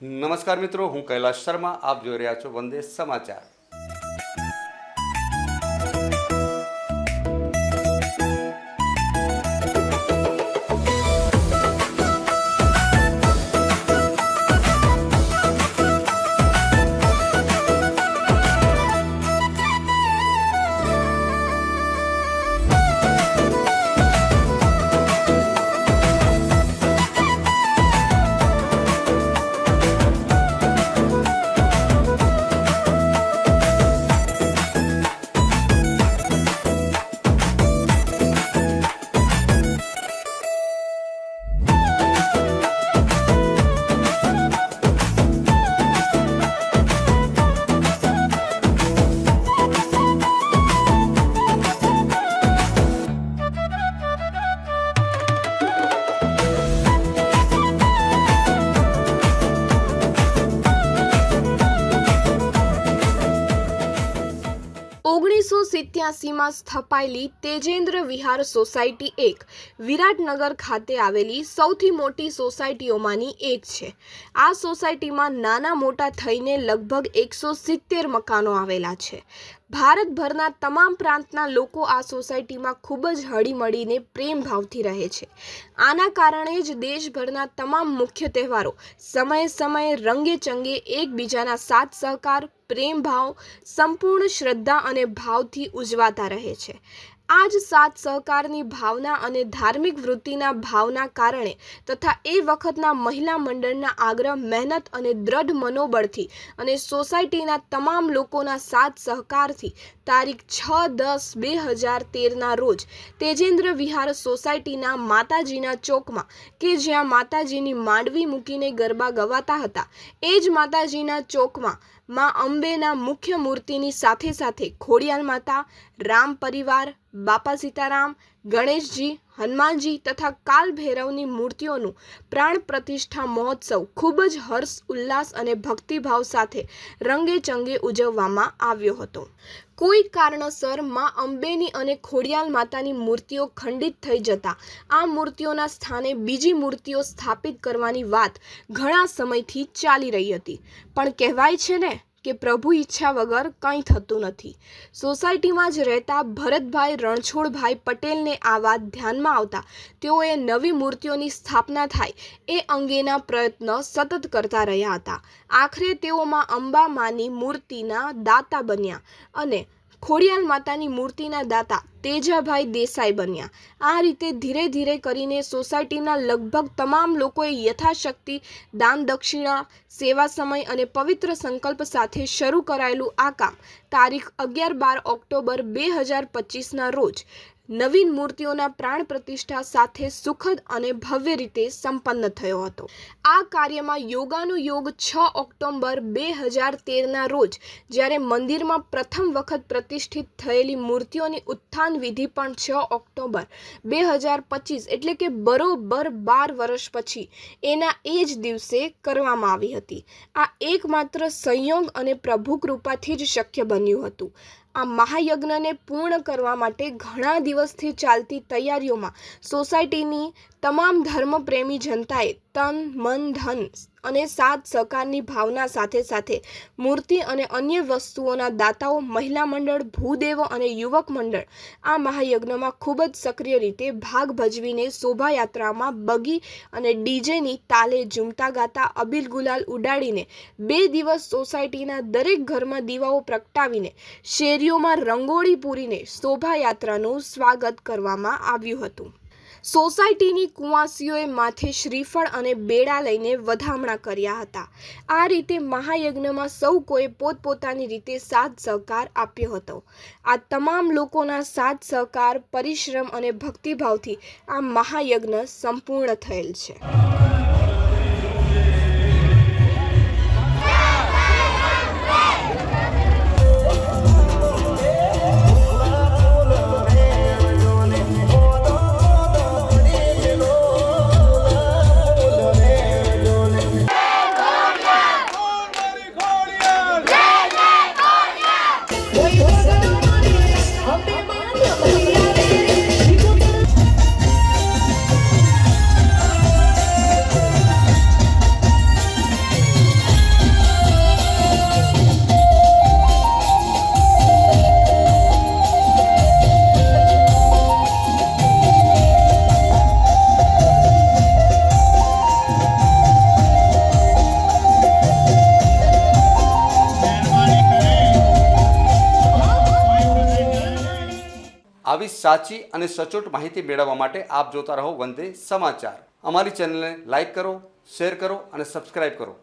નમસ્કાર મિત્રો હું કૈલાશ શર્મા આપ જોઈ રહ્યા છો વંદે સમાચાર. સિત્યાસીમાં સ્થપાયેલી તેજેન્દ્ર વિહાર સોસાયટી એક વિરાટનગર ખાતે આવેલી સૌથી મોટી સોસાયટીઓમાંની એક છે. આ સોસાયટીમાં નાના મોટા થઈને લગભગ એકસો સિત્તેર મકાનો આવેલા છે. ભારતભરના તમામ પ્રાંતના લોકો આ સોસાયટીમાં ખૂબ જ હળીમળીને પ્રેમ ભાવથી રહે છે. આના કારણે જ દેશભરના તમામ મુખ્ય તહેવારો સમયે સમયે રંગે ચંગે એકબીજાના સાથ સહકાર પ્રેમ ભાવ સંપૂર્ણ શ્રદ્ધા અને ભાવથી ઉજવાતા રહે છે. આ જ સાથ સહકારની ભાવના અને ધાર્મિક વૃત્તિના ભાવના કારણે તથા એ વખતના મહિલા મંડળના આગ્રહ, મહેનત અને દ્રઢ મનોબળથી અને સોસાયટીના તમામ લોકોના સાથ સહકારથી તારીખ છ દસ બે હજાર તેરના રોજ તેજેન્દ્ર વિહાર સોસાયટીના માતાજીના ચોકમાં કે જ્યાં માતાજીની માંડવી મૂકીને ગરબા ગવાતા હતા. એ જ માતાજીના ચોકમાં માં અંબેના મુખ્ય મૂર્તિની સાથે સાથે ખોડિયાલ માતા રામ પરિવાર બાપા સીતારામ ગણેશજી હનુમાનજી તથા કાલ ભૈરવની મૂર્તિઓનું પ્રાણ પ્રતિષ્ઠા મહોત્સવ ખૂબ જ હર્ષ, ઉલ્લાસ અને ભક્તિભાવ સાથે રંગે ચંગે ઉજવવામાં આવ્યો હતો. કોઈ કારણોસર મા અંબેની અને ખોડિયાલ માતાની મૂર્તિઓ ખંડિત થઈ જતા, આ મૂર્તિઓના સ્થાને બીજી મૂર્તિઓ સ્થાપિત કરવાની વાત ઘણા સમયથી ચાલી રહી હતી. પણ કહેવાય છે ને કે પ્રભુ ઈચ્છા વગર કંઈ થતું નથી. સોસાયટીમાં જ રહેતા ભરતભાઈ રણછોડભાઈ પટેલને આ વાત ધ્યાનમાં આવતા તેઓએ નવી મૂર્તિઓની સ્થાપના થાય એ અંગેના પ્રયત્ન સતત કરતા રહ્યા હતા. આખરે તેઓમાં અંબામાની મૂર્તિના દાતા બન્યા અને ખોડિયાલ માતાની મૂર્તિના દાતા તેજાભાઈ દેસાઈ બન્યા. આ રીતે ધીરે ધીરે કરીને સોસાયટીના લગભગ તમામ લોકોએ યથાશક્તિ, દાન દક્ષિણા, સેવા સમય અને પવિત્ર સંકલ્પ સાથે શરૂ કરાયેલું આ કામ તારીખ અગિયાર બાર ઓક્ટોબર બે હજાર પચીસના રોજ નવીન મૂર્તિઓના પ્રાણ પ્રતિષ્ઠા સાથે સુખદ અને ભવ્ય રીતે સંપન્ન થયો હતો. આ કાર્યમાં યોગાનો યોગ છ ઓક્ટોબર બે હજાર તેરના રોજ, જ્યારે મંદિરમાં પ્રથમ વખત પ્રતિષ્ઠિત થયેલી મૂર્તિઓની ઉત્થાન વિધિ પણ છ ઓક્ટોબર બે હજાર પચીસ, એટલે કે બરોબર બાર વર્ષ પછી, એના એ જ દિવસે કરવામાં આવી હતી. આ એકમાત્ર સંયોગ અને પ્રભુ કૃપાથી જ શક્ય બન્યું હતું. આ મહાયજ્ઞને પૂર્ણ કરવા માટે ઘણા દિવસથી ચાલતી તૈયારીઓમાં સોસાયટીની તમામ ધર્મપ્રેમી જનતાએ તન, મન, ધન અને સાથ સહકારની ભાવના સાથે સાથે મૂર્તિ અને અન્ય વસ્તુઓના દાતાઓ, મહિલા મંડળ, ભૂદેવો અને યુવક મંડળ આ મહાયજ્ઞમાં ખૂબ જ સક્રિય રીતે ભાગ ભજવીને શોભાયાત્રામાં બગી અને ડીજેની તાલે ઝૂમતા ગાતા અબીલ ગુલાલ ઉડાડીને બે દિવસ સોસાયટીના દરેક ઘરમાં દીવાઓ પ્રગટાવીને શેરીઓમાં રંગોળી પૂરીને શોભાયાત્રાનું સ્વાગત કરવામાં આવ્યું હતું. સોસાયટીની કુંવાસીઓએ માથે શ્રીફળ અને બેડા લઈને વધામણા કર્યા હતા. આ રીતે મહાયજ્ઞમાં સૌ કોએ પોતપોતાની રીતે સાથ સહકાર આપ્યો હતો. આ તમામ લોકોના સાથ સહકાર, પરિશ્રમ અને ભક્તિભાવથી આ મહાયજ્ઞ સંપૂર્ણ થયેલ છે. આવી સાચી અને સચોટ માહિતી મેળવવા માટે આપ જોતા રહો વંદે સમાચાર. અમારી ચેનલને લાઈક કરો, શેર કરો અને સબસ્ક્રાઇબ કરો.